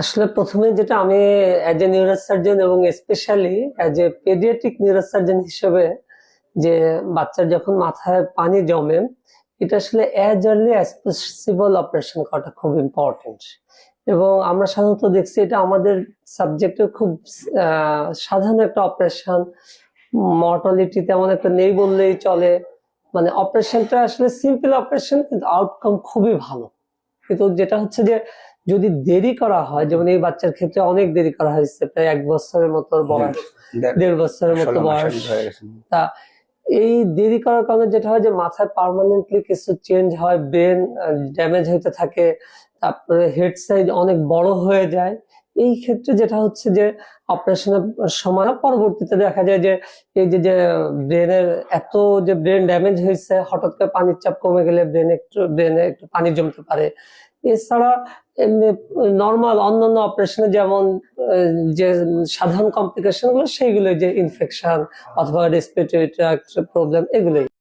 আসলে প্রথমে যেটা আমি অ্যাজ এ নিউরোসার্জন এবং specially as a pediatric neurosurgeon হিসেবে যে বাচ্চার যখন মাথায় পানি জমে, এটা আসলে as early as possible operation করাটা খুব ইম্পর্টেন্ট এবং আমরা সাধারণত দেখছি এটা আমাদের সাবজেক্টে খুব সাধারণ একটা অপারেশন মর্টালিটি তেমন একটা নেই বললেই চলে। মানে অপারেশনটা আসলে সিম্পল অপারেশন কিন্তু আউটকাম খুবই ভালো। কিন্তু যেটা হচ্ছে যে যদি দেরি করা হয় যেমন এই বাচ্চার ক্ষেত্রে অনেক দেরি করা হয়েছে প্রায় এক বছরের মতো বয়স দেড় বছরের মতো বয়স। তা এই দেরি করার কারণে যেটা হয় যে মাথায় পার্মানেন্টলি কিছু চেঞ্জ হয় ব্রেন ড্যামেজ হইতে থাকে তারপরে হেড সাইজ অনেক বড় হয়ে যায়। এই ক্ষেত্রে যেটা হচ্ছে যে অপারেশনের সময় পরবর্তীতে দেখা যায় যে এই যে যে ব্রেনের এত যে ব্রেন ড্যামেজ হয়েছে হঠাৎ করে পানির চাপ কমে গেলে ব্রেন একটু ব্রেনে একটু পানি জমতে পারে। এছাড়া নর্মাল অন্যান্য অপারেশনে যেমন যে সাধারণ কমপ্লিকেশনগুলো সেইগুলো যে ইনফেকশন অথবা রেসপিরেটরি প্রবলেম এগুলোই।